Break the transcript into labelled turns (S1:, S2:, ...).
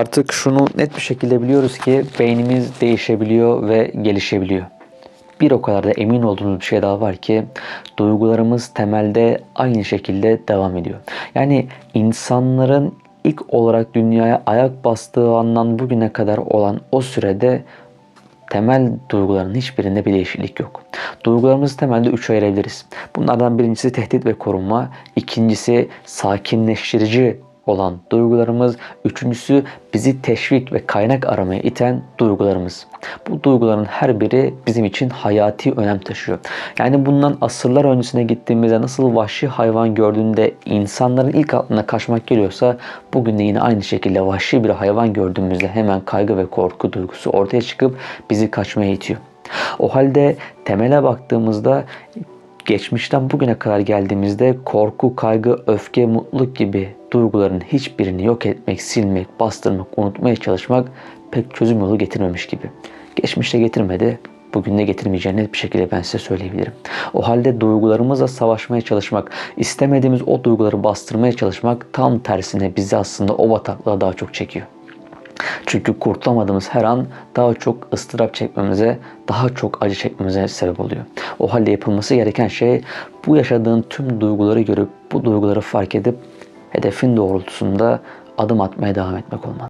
S1: Artık şunu net bir şekilde biliyoruz ki beynimiz değişebiliyor ve gelişebiliyor. Bir o kadar da emin olduğumuz bir şey daha var ki duygularımız temelde aynı şekilde devam ediyor. Yani insanların ilk olarak dünyaya ayak bastığı andan bugüne kadar olan o sürede temel duyguların hiçbirinde bir değişiklik yok. Duygularımızı temelde üç ayırabiliriz. Bunlardan birincisi tehdit ve korunma, ikincisi sakinleştirici olan duygularımız, üçüncüsü bizi teşvik ve kaynak aramaya iten duygularımız. Bu duyguların her biri bizim için hayati önem taşıyor. Yani bundan asırlar öncesine gittiğimizde nasıl vahşi hayvan gördüğünde insanların ilk aklına kaçmak geliyorsa bugün de yine aynı şekilde vahşi bir hayvan gördüğümüzde hemen kaygı ve korku duygusu ortaya çıkıp bizi kaçmaya itiyor. O halde temele baktığımızda geçmişten bugüne kadar geldiğimizde korku, kaygı, öfke, mutluluk gibi duyguların hiçbirini yok etmek, silmek, bastırmak, unutmaya çalışmak pek çözüm yolu getirmemiş gibi. Geçmişte getirmedi, bugün de getirmeyeceğini bir şekilde ben size söyleyebilirim. O halde duygularımızla savaşmaya çalışmak, istemediğimiz o duyguları bastırmaya çalışmak tam tersine bizi aslında o bataklığa daha çok çekiyor. Çünkü kurtulamadığımız her an daha çok ıstırap çekmemize, daha çok acı çekmemize sebep oluyor. O halde yapılması gereken şey bu yaşadığın tüm duyguları görüp bu duyguları fark edip hedefin doğrultusunda adım atmaya devam etmek olmalı.